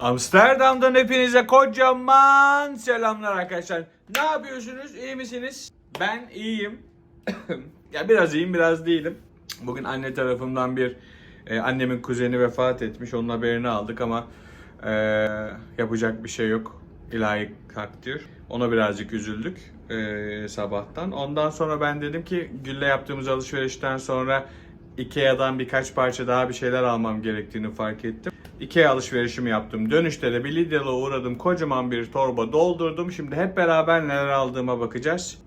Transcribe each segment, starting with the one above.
Amsterdam'dan hepinize kocaman selamlar arkadaşlar. Ne yapıyorsunuz? İyi misiniz? Ben iyiyim. ya biraz iyiyim, biraz değilim. Bugün anne tarafımdan bir e, annemin kuzeni vefat etmiş. Onun haberini aldık ama e, yapacak bir şey yok. İlahi takdir. Ona birazcık üzüldük e, sabahtan. Ondan sonra ben dedim ki Gül'le yaptığımız alışverişten sonra Ikea'dan birkaç parça daha bir şeyler almam gerektiğini fark ettim. Ikea alışverişimi yaptım. Dönüşte de bir Lidl'a uğradım. Kocaman bir torba doldurdum. Şimdi hep beraber neler aldığıma bakacağız.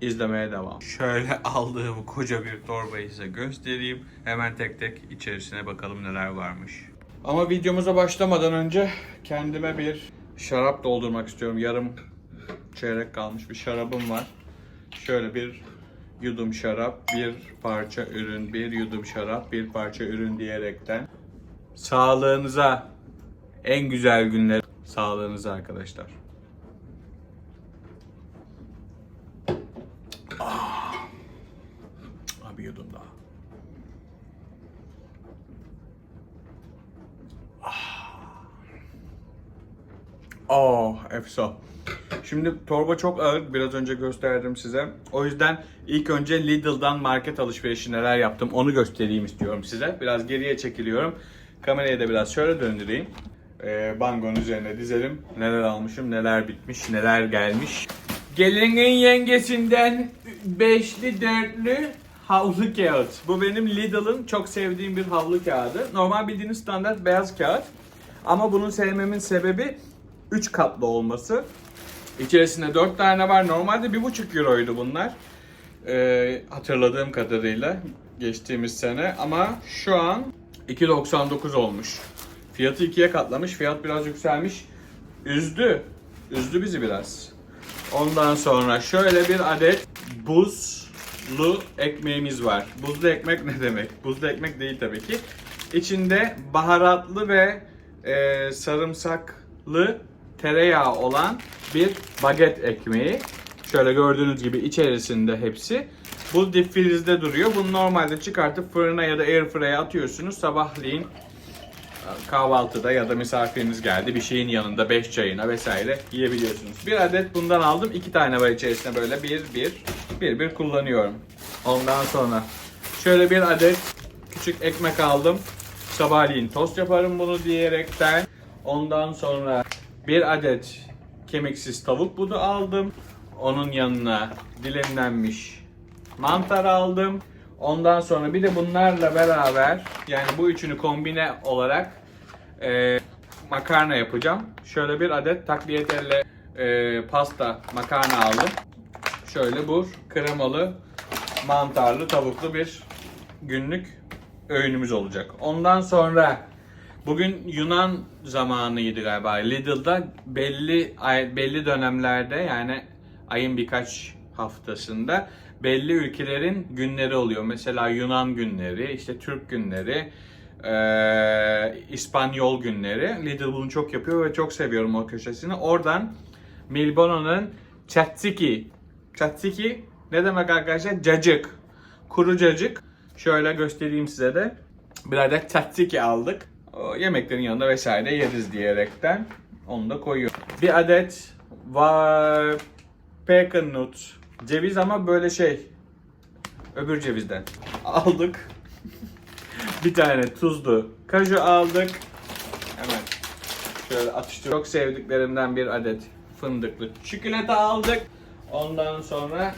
İzlemeye devam. Şöyle aldığım koca bir torbayı size göstereyim. Hemen tek tek içerisine bakalım neler varmış. Ama videomuza başlamadan önce kendime bir şarap doldurmak istiyorum. Yarım çeyrek kalmış bir şarabım var. Şöyle bir yudum şarap, bir parça ürün, bir yudum şarap, bir parça ürün diyerekten sağlığınıza en güzel günler sağlığınıza arkadaşlar. Ah. Ah, bir yudum daha. Oh, efso. Şimdi torba çok ağır. Biraz önce gösterdim size. O yüzden ilk önce Lidl'dan market alışverişi neler yaptım onu göstereyim istiyorum size. Biraz geriye çekiliyorum. Kamerayı da biraz şöyle döndüreyim. Ee, bangonun üzerine dizelim. Neler almışım, neler bitmiş, neler gelmiş. Gelinin yengesinden beşli dörtlü havlu kağıt. Bu benim Lidl'ın çok sevdiğim bir havlu kağıdı. Normal bildiğiniz standart beyaz kağıt. Ama bunu sevmemin sebebi 3 katlı olması. İçerisinde 4 tane var. Normalde 1,5 euroydu bunlar. Ee, hatırladığım kadarıyla geçtiğimiz sene. Ama şu an 2.99 olmuş. Fiyatı ikiye katlamış. Fiyat biraz yükselmiş. Üzdü. Üzdü bizi biraz. Ondan sonra şöyle bir adet buzlu ekmeğimiz var. Buzlu ekmek ne demek? Buzlu ekmek değil tabii ki. İçinde baharatlı ve e, sarımsaklı tereyağı olan bir baget ekmeği. Şöyle gördüğünüz gibi içerisinde hepsi. Bu dip frizde duruyor. Bunu normalde çıkartıp fırına ya da airfryer'a atıyorsunuz. Sabahleyin kahvaltıda ya da misafiriniz geldi bir şeyin yanında 5 çayına vesaire yiyebiliyorsunuz. Bir adet bundan aldım. iki tane var içerisinde böyle bir bir bir bir kullanıyorum. Ondan sonra şöyle bir adet küçük ekmek aldım. Sabahleyin tost yaparım bunu diyerekten. Ondan sonra bir adet kemiksiz tavuk budu aldım. Onun yanına dilimlenmiş mantar aldım. Ondan sonra bir de bunlarla beraber yani bu üçünü kombine olarak e, makarna yapacağım. Şöyle bir adet takliyetelle e, pasta makarna aldım. Şöyle bu kremalı mantarlı tavuklu bir günlük öğünümüz olacak. Ondan sonra bugün Yunan zamanıydı galiba. Lidl'da belli belli dönemlerde yani ayın birkaç haftasında belli ülkelerin günleri oluyor. Mesela Yunan günleri, işte Türk günleri, eee, İspanyol günleri. Lidl bunu çok yapıyor ve çok seviyorum o köşesini. Oradan Milbono'nun tzatziki. Tzatziki ne demek arkadaşlar? Cacık. Kuru cacık. Şöyle göstereyim size de. Bir adet tzatziki aldık. Yemeklerin yanında vesaire yeriz diyerekten onu da koyuyorum. Bir adet var pecan nut. Ceviz ama böyle şey. Öbür cevizden. Aldık. bir tane tuzlu kaju aldık. Hemen şöyle atıştır. Çok sevdiklerimden bir adet fındıklı çikolata aldık. Ondan sonra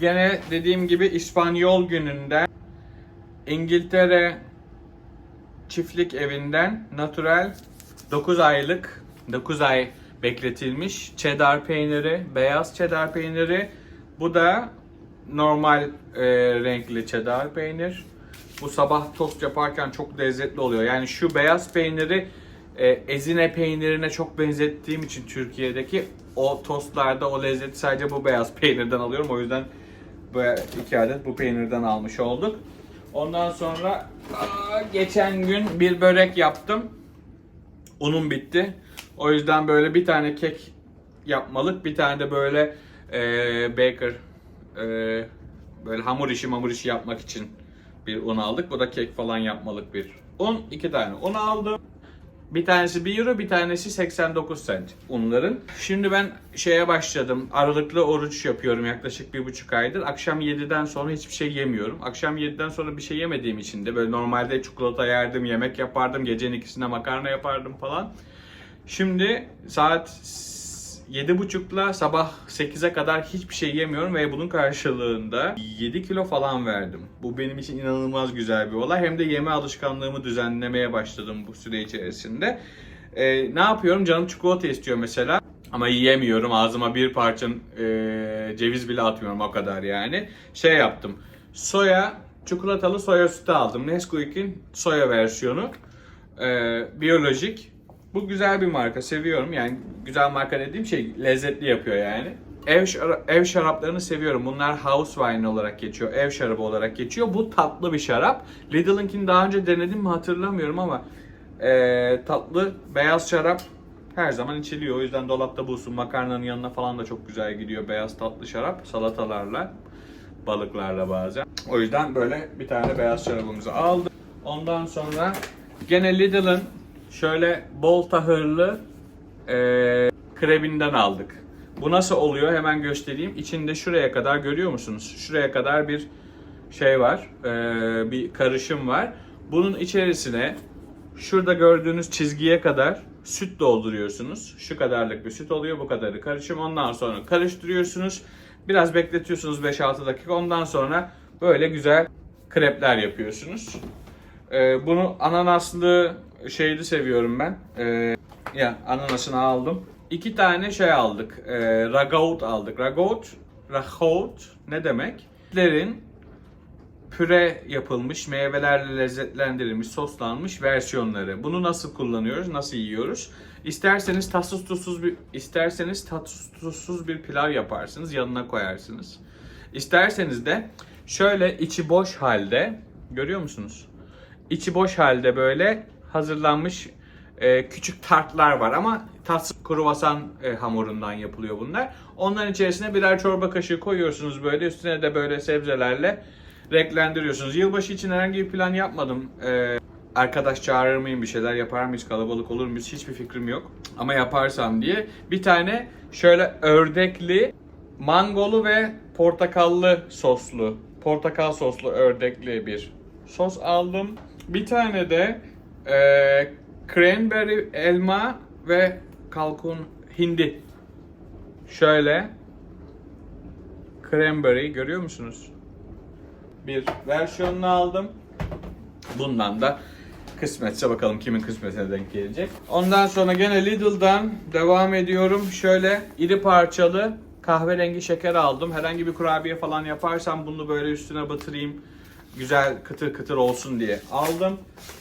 gene dediğim gibi İspanyol gününden İngiltere çiftlik evinden natural 9 aylık 9 ay bekletilmiş cheddar peyniri, beyaz cheddar peyniri. Bu da normal e, renkli cheddar peynir. Bu sabah tost yaparken çok lezzetli oluyor. Yani şu beyaz peyniri e, ezine peynirine çok benzettiğim için Türkiye'deki o tostlarda o lezzeti sadece bu beyaz peynirden alıyorum. O yüzden bu iki adet bu peynirden almış olduk. Ondan sonra geçen gün bir börek yaptım. Unum bitti. O yüzden böyle bir tane kek yapmalık, bir tane de böyle e, baker e, böyle hamur işi mamur işi yapmak için bir un aldık. Bu da kek falan yapmalık bir un. iki tane un aldım. Bir tanesi 1 euro, bir tanesi 89 cent unların. Şimdi ben şeye başladım. Aralıklı oruç yapıyorum yaklaşık bir buçuk aydır. Akşam 7'den sonra hiçbir şey yemiyorum. Akşam 7'den sonra bir şey yemediğim için de böyle normalde çikolata yerdim, yemek yapardım, gecenin ikisinde makarna yapardım falan. Şimdi saat 7.30'la sabah 8'e kadar hiçbir şey yemiyorum ve bunun karşılığında 7 kilo falan verdim. Bu benim için inanılmaz güzel bir olay. Hem de yeme alışkanlığımı düzenlemeye başladım bu süre içerisinde. Ee, ne yapıyorum? Canım çikolata istiyor mesela. Ama yiyemiyorum. Ağzıma bir parça e, ceviz bile atmıyorum o kadar yani. Şey yaptım. Soya, çikolatalı soya sütü aldım. Nesquik'in soya versiyonu. Ee, biyolojik. Bu güzel bir marka. Seviyorum. Yani güzel marka dediğim şey lezzetli yapıyor yani. Ev, şara- ev şaraplarını seviyorum. Bunlar house wine olarak geçiyor. Ev şarabı olarak geçiyor. Bu tatlı bir şarap. Lidl'ınkini daha önce denedim mi hatırlamıyorum ama ee, tatlı beyaz şarap her zaman içiliyor. O yüzden dolapta bulsun. Makarnanın yanına falan da çok güzel gidiyor beyaz tatlı şarap. Salatalarla, balıklarla bazen. O yüzden böyle bir tane beyaz şarabımızı aldım. Ondan sonra gene Lidl'ın şöyle bol tahırlı eee krebinden aldık. Bu nasıl oluyor hemen göstereyim. İçinde şuraya kadar görüyor musunuz? Şuraya kadar bir şey var. eee, bir karışım var. Bunun içerisine şurada gördüğünüz çizgiye kadar süt dolduruyorsunuz. Şu kadarlık bir süt oluyor. Bu kadarı karışım. Ondan sonra karıştırıyorsunuz. Biraz bekletiyorsunuz 5-6 dakika. Ondan sonra böyle güzel krepler yapıyorsunuz. Ee, bunu ananaslı şeyli seviyorum ben. Ee, ya ananasını aldım. İki tane şey aldık. Ee, ragout aldık. Ragout, ragout ne demek? Lerin püre yapılmış, meyvelerle lezzetlendirilmiş, soslanmış versiyonları. Bunu nasıl kullanıyoruz, nasıl yiyoruz? İsterseniz tatsız tuzsuz bir isterseniz tatsız tuzsuz bir pilav yaparsınız, yanına koyarsınız. İsterseniz de şöyle içi boş halde görüyor musunuz? İçi boş halde böyle hazırlanmış e, küçük tartlar var ama tatsız kruvasan e, hamurundan yapılıyor bunlar. Onların içerisine birer çorba kaşığı koyuyorsunuz böyle üstüne de böyle sebzelerle renklendiriyorsunuz. Yılbaşı için herhangi bir plan yapmadım. E, arkadaş çağırır mıyım bir şeyler yapar mıyız kalabalık olur muyuz hiçbir fikrim yok. Ama yaparsam diye bir tane şöyle ördekli mangolu ve portakallı soslu portakal soslu ördekli bir sos aldım. Bir tane de e, cranberry elma ve kalkun hindi. Şöyle cranberry görüyor musunuz? Bir versiyonunu aldım. Bundan da kısmetse bakalım kimin kısmetine denk gelecek. Ondan sonra gene Lidl'dan devam ediyorum. Şöyle iri parçalı kahverengi şeker aldım. Herhangi bir kurabiye falan yaparsam bunu böyle üstüne batırayım. Güzel kıtır kıtır olsun diye aldım.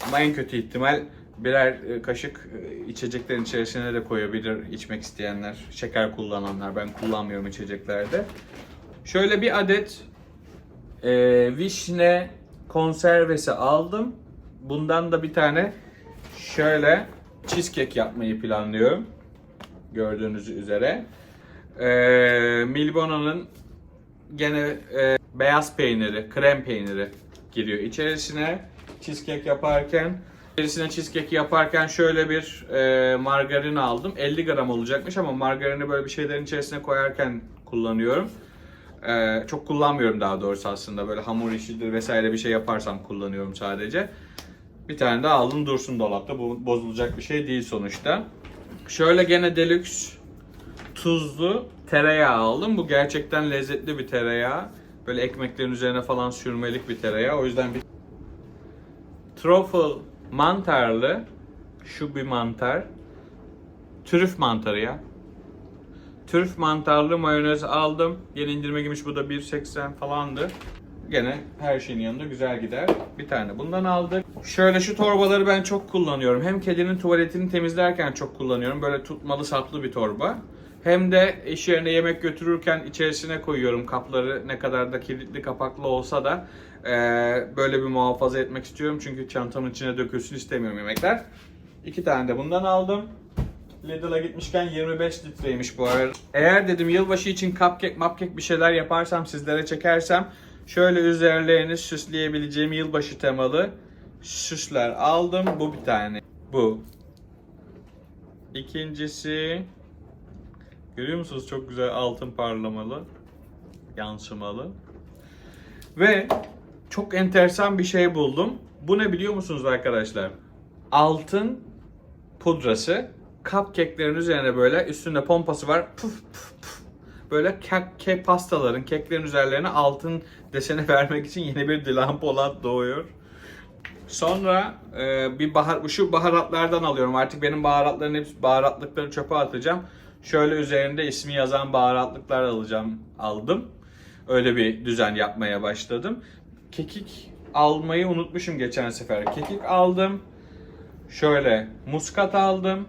Ama en kötü ihtimal birer e, kaşık e, içeceklerin içerisine de koyabilir içmek isteyenler. Şeker kullananlar. Ben kullanmıyorum içeceklerde. Şöyle bir adet e, vişne konservesi aldım. Bundan da bir tane şöyle cheesecake yapmayı planlıyorum. Gördüğünüz üzere. E, Milbona'nın gene e, beyaz peyniri, krem peyniri giriyor içerisine. Cheesecake yaparken İçerisine cheesecake yaparken şöyle bir e, margarin aldım. 50 gram olacakmış ama margarini böyle bir şeylerin içerisine koyarken kullanıyorum. Ee, çok kullanmıyorum daha doğrusu aslında. Böyle hamur işidir vesaire bir şey yaparsam kullanıyorum sadece. Bir tane de aldım dursun dolapta. Bu bozulacak bir şey değil sonuçta. Şöyle gene deluxe tuzlu tereyağı aldım. Bu gerçekten lezzetli bir tereyağı. Böyle ekmeklerin üzerine falan sürmelik bir tereyağı. O yüzden bir truffle mantarlı şu bir mantar. Trüf mantarı ya. Trüf mantarlı mayonez aldım. Yeni indirime girmiş bu da 1.80 falandı. Gene her şeyin yanında güzel gider. Bir tane bundan aldık. Şöyle şu torbaları ben çok kullanıyorum. Hem kedinin tuvaletini temizlerken çok kullanıyorum. Böyle tutmalı saplı bir torba. Hem de iş yerine yemek götürürken içerisine koyuyorum kapları ne kadar da kilitli kapaklı olsa da eee, böyle bir muhafaza etmek istiyorum. Çünkü çantamın içine dökülsün istemiyorum yemekler. İki tane de bundan aldım. Lidl'a gitmişken 25 litreymiş bu arada. Eğer dedim yılbaşı için cupcake, mupcake bir şeyler yaparsam sizlere çekersem şöyle üzerlerini süsleyebileceğim yılbaşı temalı süsler aldım. Bu bir tane. Bu. İkincisi görüyor musunuz çok güzel altın parlamalı, yansımalı. Ve çok enteresan bir şey buldum. Bu ne biliyor musunuz arkadaşlar? Altın pudrası. Cupcake'lerin üzerine böyle üstünde pompası var. Puf puf puf. Böyle kek, kek pastaların, keklerin üzerlerine altın deseni vermek için yeni bir Dilan Polat doğuyor. Sonra e, bir bahar, şu baharatlardan alıyorum. Artık benim baharatların hepsi baharatlıkları çöpe atacağım. Şöyle üzerinde ismi yazan baharatlıklar alacağım, aldım. Öyle bir düzen yapmaya başladım. Kekik almayı unutmuşum geçen sefer. Kekik aldım. Şöyle muskat aldım.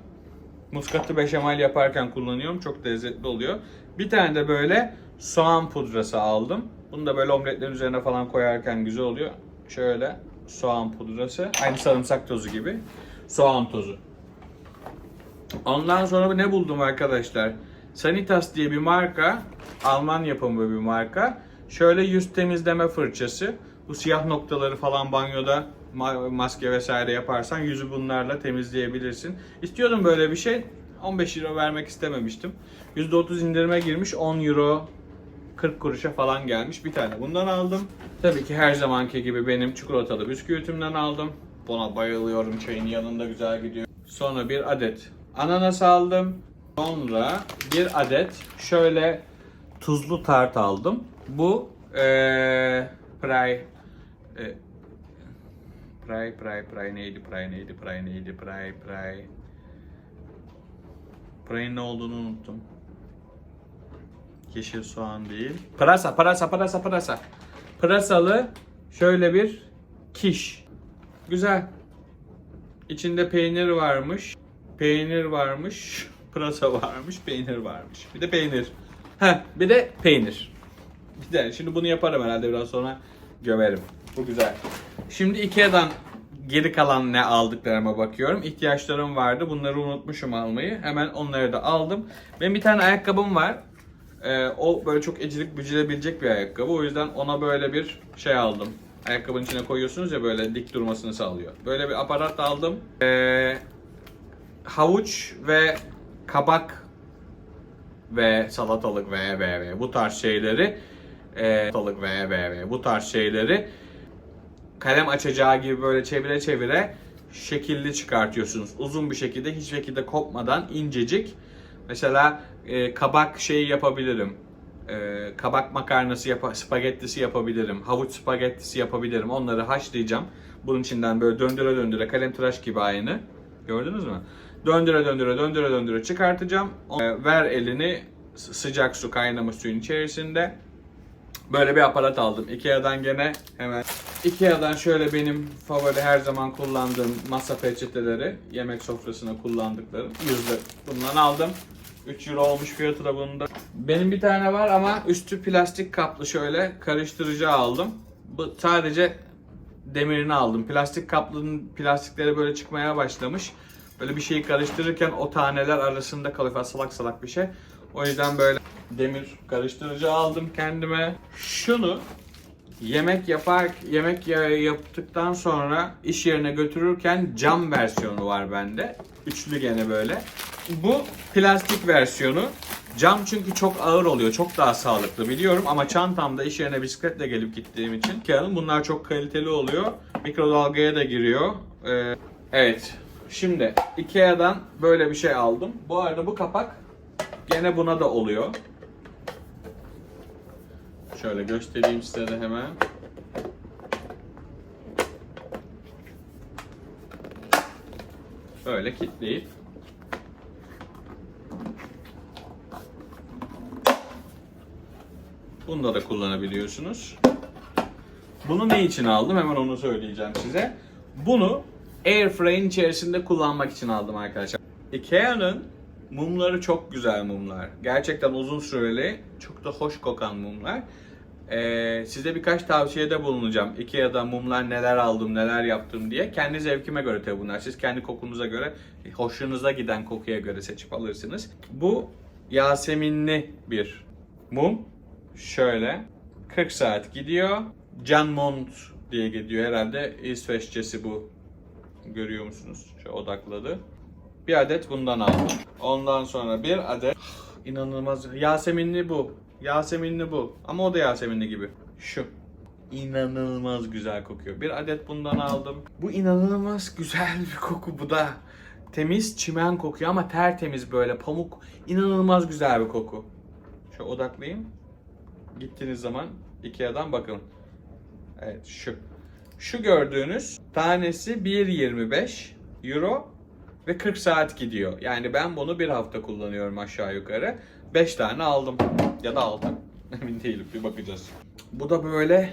Muskatı beşamel yaparken kullanıyorum. Çok lezzetli oluyor. Bir tane de böyle soğan pudrası aldım. Bunu da böyle omletlerin üzerine falan koyarken güzel oluyor. Şöyle soğan pudrası. Aynı sarımsak tozu gibi. Soğan tozu. Ondan sonra ne buldum arkadaşlar? Sanitas diye bir marka. Alman yapımı bir marka. Şöyle yüz temizleme fırçası. Bu siyah noktaları falan banyoda ma- maske vesaire yaparsan yüzü bunlarla temizleyebilirsin. İstiyordum böyle bir şey. 15 euro vermek istememiştim. %30 indirime girmiş 10 euro 40 kuruşa falan gelmiş. Bir tane bundan aldım. Tabii ki her zamanki gibi benim çikolatalı bisküvitimden aldım. Buna bayılıyorum. Çayın yanında güzel gidiyor. Sonra bir adet ananas aldım. Sonra bir adet şöyle tuzlu tart aldım. Bu eee pray e, pray pray pray neydi pray neydi pray neydi pray pray Pray'in ne olduğunu unuttum. Yeşil soğan değil. Pırasa, pırasa, pırasa, pırasa. Pırasalı şöyle bir kiş. Güzel. İçinde peynir varmış. Peynir varmış. Pırasa varmış. Peynir varmış. Bir de peynir. Heh, bir de peynir. Bir de şimdi bunu yaparım herhalde biraz sonra gömerim. Bu güzel. Şimdi Ikea'dan geri kalan ne aldıklarıma bakıyorum. İhtiyaçlarım vardı. Bunları unutmuşum almayı. Hemen onları da aldım. Benim bir tane ayakkabım var. Ee, o böyle çok ecilik bücülebilecek bir ayakkabı. O yüzden ona böyle bir şey aldım. Ayakkabının içine koyuyorsunuz ya böyle dik durmasını sağlıyor. Böyle bir aparat aldım. Ee, havuç ve kabak ve salatalık ve ve ve bu tarz şeyleri e, salatalık ve ve ve bu tarz şeyleri kalem açacağı gibi böyle çevire çevire şekilli çıkartıyorsunuz. Uzun bir şekilde hiç şekilde kopmadan incecik. Mesela e, kabak şeyi yapabilirim. E, kabak makarnası yap spagettisi yapabilirim. Havuç spagettisi yapabilirim. Onları haşlayacağım. Bunun içinden böyle döndüre döndüre kalem tıraş gibi aynı. Gördünüz mü? Döndüre döndüre döndüre döndüre çıkartacağım. E, ver elini sı- sıcak su kaynamış suyun içerisinde. Böyle bir aparat aldım. Ikea'dan gene hemen. Ikea'dan şöyle benim favori her zaman kullandığım masa peçeteleri. Yemek sofrasına kullandıklarım. Yüzde bundan aldım. 3 euro olmuş fiyatı da bunda. Benim bir tane var ama üstü plastik kaplı şöyle karıştırıcı aldım. Bu sadece demirini aldım. Plastik kaplının plastikleri böyle çıkmaya başlamış. Böyle bir şeyi karıştırırken o taneler arasında kalıyor salak salak bir şey. O yüzden böyle demir karıştırıcı aldım kendime. Şunu yemek yapar yemek ya- yaptıktan sonra iş yerine götürürken cam versiyonu var bende. Üçlü gene böyle. Bu plastik versiyonu. Cam çünkü çok ağır oluyor. Çok daha sağlıklı biliyorum ama çantamda iş yerine bisikletle gelip gittiğim için bunlar çok kaliteli oluyor. Mikrodalgaya da giriyor. Ee, evet. Şimdi Ikea'dan böyle bir şey aldım. Bu arada bu kapak gene buna da oluyor. Şöyle göstereyim size de hemen. Böyle kilitleyip Bunda da kullanabiliyorsunuz. Bunu ne için aldım? Hemen onu söyleyeceğim size. Bunu Airfry'in içerisinde kullanmak için aldım arkadaşlar. Ikea'nın mumları çok güzel mumlar. Gerçekten uzun süreli, çok da hoş kokan mumlar. Ee, size birkaç tavsiyede bulunacağım. Ikea'da mumlar neler aldım, neler yaptım diye. Kendi zevkime göre tabii bunlar. Siz kendi kokunuza göre, hoşunuza giden kokuya göre seçip alırsınız. Bu Yaseminli bir mum. Şöyle 40 saat gidiyor. Can Mont diye gidiyor herhalde. İsveççesi bu. Görüyor musunuz? Şu odakladı. Bir adet bundan aldım. Ondan sonra bir adet inanılmaz Yaseminli bu. Yaseminli bu. Ama o da Yaseminli gibi. Şu. İnanılmaz güzel kokuyor. Bir adet bundan aldım. Bu inanılmaz güzel bir koku bu da. Temiz çimen kokuyor ama tertemiz böyle pamuk. İnanılmaz güzel bir koku. Şu odaklayayım. Gittiğiniz zaman Ikea'dan bakın. Evet şu. Şu gördüğünüz tanesi 1.25 euro ve 40 saat gidiyor. Yani ben bunu bir hafta kullanıyorum aşağı yukarı. 5 tane aldım. Ya da 6. Emin değilim bir bakacağız. Bu da böyle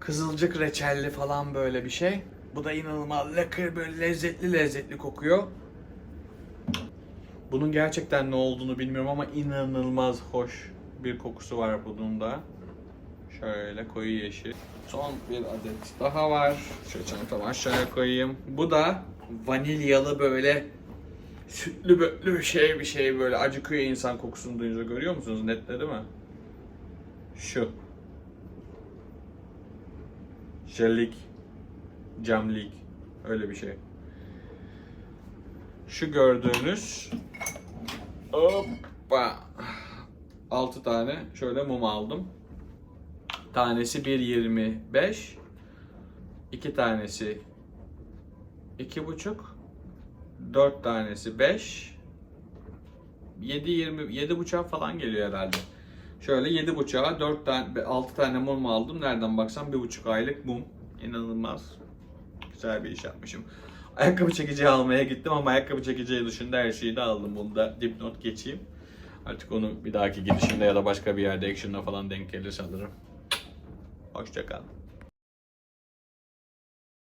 kızılcık reçelli falan böyle bir şey. Bu da inanılmaz lakır böyle lezzetli lezzetli kokuyor. Bunun gerçekten ne olduğunu bilmiyorum ama inanılmaz hoş bir kokusu var bunun da. Şöyle koyu yeşil. Son bir adet daha var. Şöyle çantamı aşağıya koyayım. Bu da vanilyalı böyle sütlü bötlü bir şey bir şey böyle acıkıyor insan kokusunu duyunca görüyor musunuz? Netledi mi? Şu. Jellik. Camlik. Öyle bir şey. Şu gördüğünüz Hoppa. 6 tane şöyle mum aldım. Tanesi 1.25. İki tanesi 2.5. 4 tanesi 5. 7 20 7 buçuğa falan geliyor herhalde. Şöyle 7 buçuğa 4 tane 6 tane mum aldım. Nereden baksam 1,5 aylık mum. İnanılmaz güzel bir iş yapmışım. Ayakkabı çekeceği almaya gittim ama ayakkabı çekeceği dışında her şeyi de aldım. Bunu da dipnot geçeyim. Artık onu bir dahaki gidişimde ya da başka bir yerde action'da falan denk gelirse alırım. Hoşçakalın.